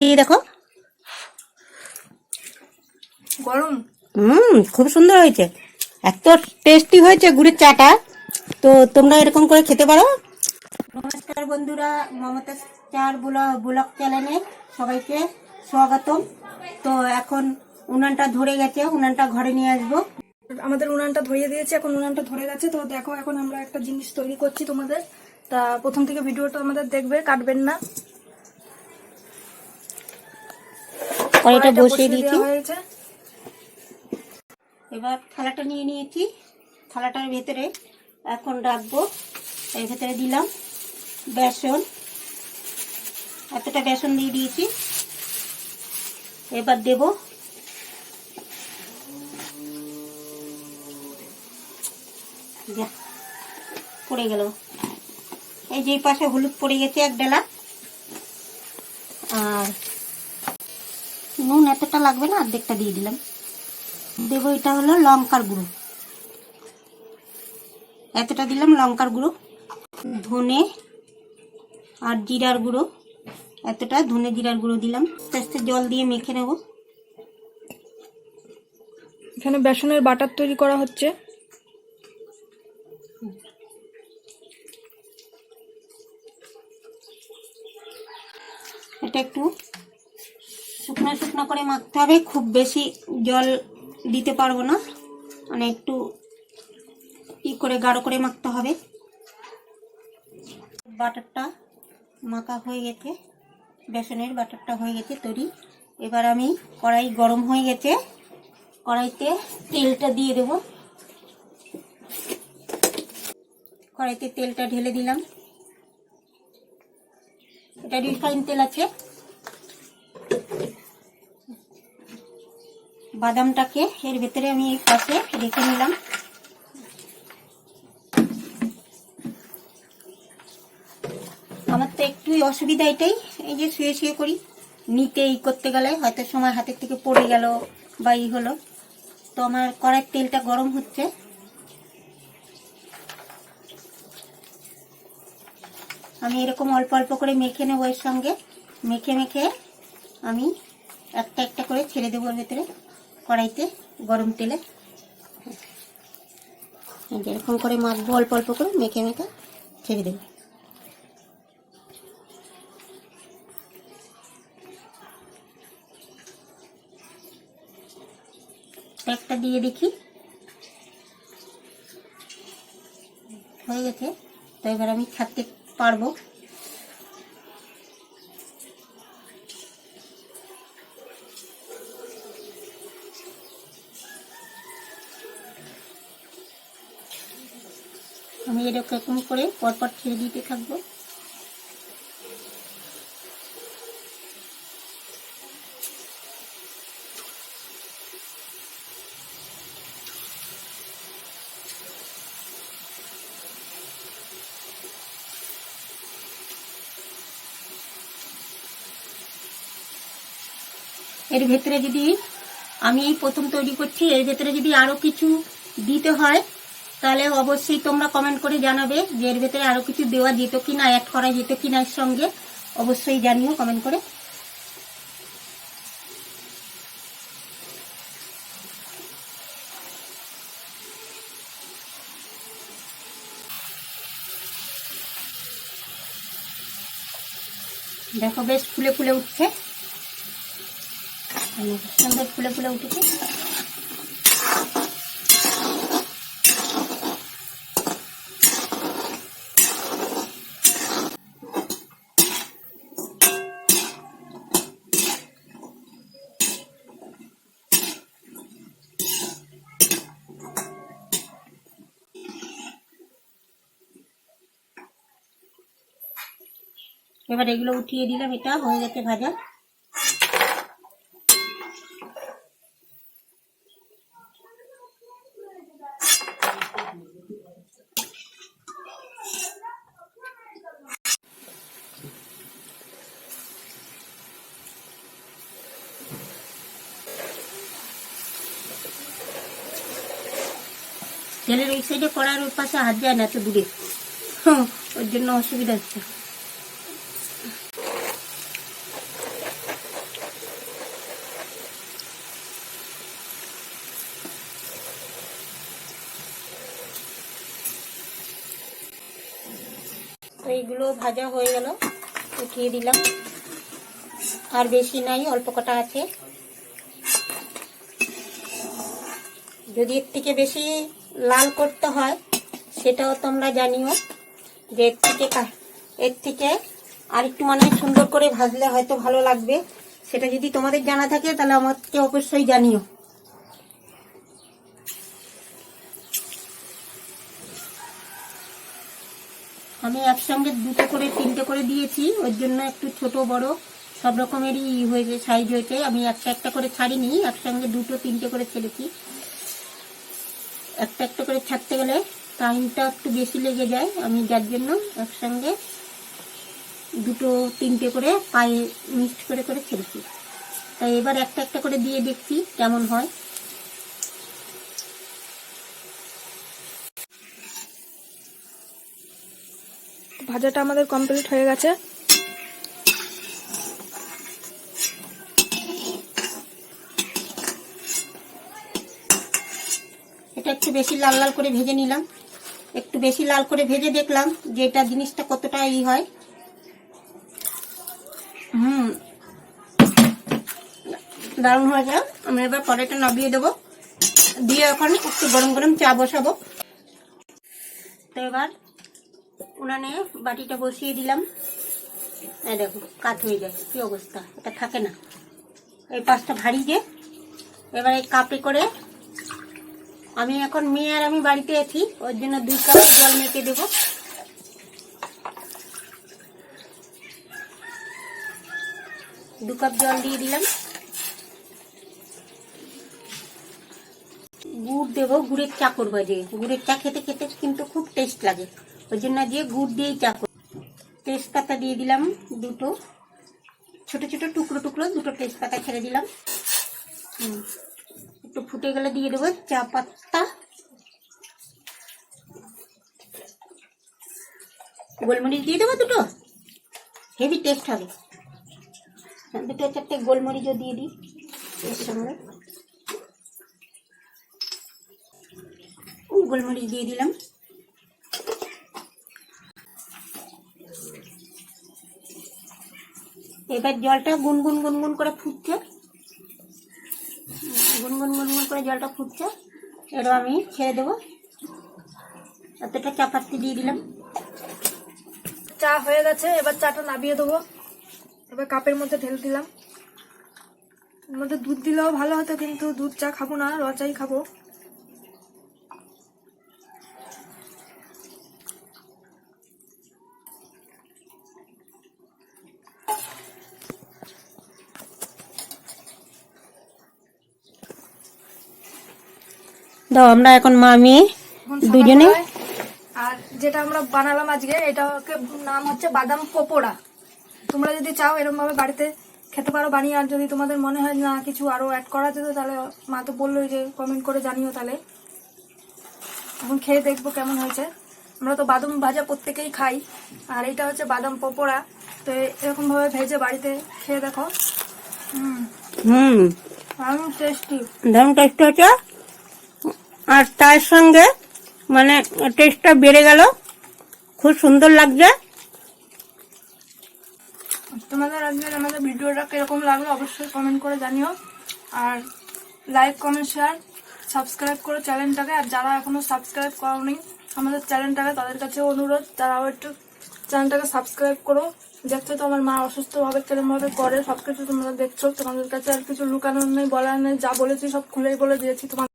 এই দেখো। গরম। হুম খুব সুন্দর হয়েছে। এত টেস্টি হয়েছে গুড়ের চাটা। তো তোমরা এরকম করে খেতে পারো। নমস্কার বন্ধুরা মমতা চার ব্লগ চ্যানেলে সবাইকে স্বাগতম। তো এখন উনানটা ধরে গেছে উনানটা ঘরে নিয়ে আসব। আমাদের উনানটা ধরিয়ে দিয়েছে এখন উনানটা ধরে গেছে। তো দেখো এখন আমরা একটা জিনিস তৈরি করছি তোমাদের। তা প্রথম থেকে ভিডিওটা আমাদের দেখবে কাটবেন না। কড়াইটা বসিয়ে দিয়েছি। এবার থালাটা নিয়ে নিয়েছি। থালাটার ভেতরে এখন রাখব। এর ভেতরে দিলাম বেসন। এতটা বেসন দিয়ে দিয়েছি। এবার দেব পড়ে গেল। এই যে পাশে হলুদ পড়ে গেছে এক ডালা আর এতটা লাগবে না অর্ধেকটা দিয়ে দিলাম। দেব এটা হলো লঙ্কার গুঁড়ো। এতটা দিলাম লঙ্কার গুঁড়ো। ধনে আর জিরার গুঁড়ো। এতটা ধনে জিরার গুঁড়ো দিলাম। আস্তে আস্তে জল দিয়ে মেখে নেব। এখানে বেসনের বাটার তৈরি করা হচ্ছে। এটা একটু শুকনো শুকনো করে মাখতে হবে, খুব বেশি জল দিতে পারব না। মানে একটু ই করে, গাঢ় করে মাখতে হবে। বাটারটা মাখা হয়ে গেছে, বেসনের বাটারটা হয়ে গেছে তৈরি। এবার আমি কড়াই গরম হয়ে গেছে, কড়াইতে তেলটা দিয়ে দেব। কড়াইতে তেলটা ঢেলে দিলাম। এটা রিফাইন তেল আছে। বাদামটাকে এর ভেতরে আমি এই পাশে রেখে নিলাম। আমার তো একটুই অসুবিধা এটাই, এই যে শুয়ে শুয়ে করি। নিতে ই করতে গেলে হয়তো সময় হাতের থেকে পড়ে গেল বা ই হলো। তো আমার কড়াইয়ের তেলটা গরম হচ্ছে। আমি এরকম অল্প অল্প করে মেখে নেব এর সঙ্গে। মেখে মেখে আমি একটা একটা করে ছেড়ে দেবো ভেতরে। কড়াইতে গরম তেলে। এরকম করে মাখবো, অল্প অল্প করে মেখে মেখে ছেড়ে দেবো। একটা দিয়ে দেখি। হয়ে গেছে। তো এবার আমি ছাড়তে পারব। আমি এরকম করে পরপর ছেড়ে দিতে থাকব। এর ভেতরে যদি আমি এই প্রথম তৈরি করছি, এর ভেতরে যদি আরও কিছু দিতে হয় তাহলে অবশ্যই তোমরা কমেন্ট করে জানাবে যে এর ভেতরে আরও কিছু দেওয়া যেত কি না অ্যাড করা যেত কি না এর সঙ্গে। অবশ্যই জানিও কমেন্ট করে। দেখো বেশ ফুলে ফুলে উঠছে। সুন্দর ফুলে ফুলে উঠেছে। এবার এগুলো উঠিয়ে দিলাম, এটা হয়ে গেছে ভাজা। তেলের ওই সাইডে করার ওই পাশে হাত যায় না এত দূরে। ওর জন্য অসুবিধা হচ্ছে। এইগুলো ভাজা হয়ে গেল, উঠিয়ে দিলাম। আর বেশি নাই, অল্প কটা আছে। যদি এর থেকে বেশি লাল করতে হয়, সেটাও তোমরা জানিও যে এর থেকে এর থেকে আর একটু মানে সুন্দর করে ভাজলে হয়তো ভালো লাগবে। সেটা যদি তোমাদের জানা থাকে, তাহলে আমাকে অবশ্যই জানিও। আমি একসঙ্গে দুটো করে, তিনটে করে দিয়েছি। ওর জন্য একটু ছোট, বড়, সব রকমেরই হয়েছে সাইজ হয়েছে। আমি একটা একটা করে ছাড়িনি, একসঙ্গে দুটো, তিনটে করে ছেড়েছি। একটা একটা করে ছাড়তে গেলে টাইমটা একটু বেশি লেগে যায়। আমি যার জন্য একসঙ্গে দুটো, তিনটে করে পায়ে মিক্সড করে করে ছেড়েছি। তাই এবার একটা একটা করে দিয়ে দেখছি কেমন হয়। ভাজাটা আমাদের কমপ্লিট হয়ে গেছে। এটা একটু বেশি লাল লাল করে ভেজে নিলাম। একটু বেশি লাল করে ভেজে দেখলাম যে এটা জিনিসটা কতটা ই হয়। হুম। দারুণ হয়েছে আমি এবার পরেটা নামিয়ে দেবো। দিয়ে এখন একটু গরম গরম চা বসাবো। তো এবার উনানে বাটিটা বসিয়ে দিলাম। এই দেখো, কাত হয়ে যায় কি অবস্থা? এটা থাকে না। এই পাঁচটা ভারী যে। এবার এই কাপে করে আমি এখন, মেয়ে আর আমি বাড়িতে আছি, ওর জন্য দুই কাপ জল মেখে দেবো। দু কাপ জল দিয়ে দিলাম গুড় দেবো গুড়ের চা করব যে। গুড়ের চা খেতে খেতে কিন্তু খুব টেস্ট লাগে। ওই জন্য যে গুড় দিয়েই চা করব তেজপাতা দিয়ে দিলাম দুটো। ছোট ছোট টুকরো টুকরো দুটো তেজপাতা ছেড়ে দিলাম। একটু ফুটে গেলে দিয়ে দেবো চা পাতা। গোলমরিচ দিয়ে দেবো দুটো? হেভি টেস্ট হবে। দুটো চারটে গোলমরিচও দিয়ে দিই। এর সঙ্গে। গোলমরিচ দিয়ে দিলাম। এবার জলটা গুনগুন গুনগুন করে ফুটছে। গুনগুন গুনগুন করে জলটা ফুটছে। এবার আমি ছেড়ে দেবো। এতটা চাপাতি দিয়ে দিলাম। চা হয়ে গেছে, এবার চাটা নামিয়ে দেবো। এবার কাপের মধ্যে ঢেলে দিলাম। মধ্যে দুধ দিলেও ভালো হতো, কিন্তু দুধ চা খাব না র চাই খাব। দাও আমরা এখন মা মেয়ে দুজনে। আর যেটা আমরা বানালাম আজকে এটাকে নাম হচ্ছে বাদাম পকোড়া। তোমরা যদি চাও এরকম ভাবে বাড়িতে খেতে পারো বানিয়ে আর যদি তোমাদের মনে হয় না কিছু আরও অ্যাড করা যেত তাহলে মা তো বললোই যে কমেন্ট করে জানিও তাহলে। এখন খেয়ে দেখব কেমন হয়েছে। আমরা তো বাদাম ভাজা প্রত্যেকেই খাই আর এটা হচ্ছে বাদাম পকোড়া। তো এরকম ভাবে ভেজে বাড়িতে খেয়ে দেখো। হুম। হুম। দারুণ টেস্টি দারুণ টেস্ট হচ্ছে আর তার সঙ্গে মানে টেস্টটা বেড়ে গেল। খুব সুন্দর লাগছে। তোমাদের আজকের আমাদের ভিডিওটা কীরকম লাগল অবশ্যই কমেন্ট করে জানিও। আর লাইক কমেন্ট শেয়ার সাবস্ক্রাইব করো চ্যানেলটাকে আর যারা এখনও সাবস্ক্রাইব করোনি, আমাদের চ্যানেলটাকে তাদের কাছে অনুরোধ, তারাও একটু চ্যানেলটাকে সাবস্ক্রাইব করো। দেখছ তো আমার মা অসুস্থ ভাবে কিরম ভাবে করে, সবকিছু তোমরা দেখছ। তোমাদের কাছে আর কিছু লুকানোর নেই, বলার নেই, যা বলেছি সব খুলেই বলে দিয়েছি তোমাদের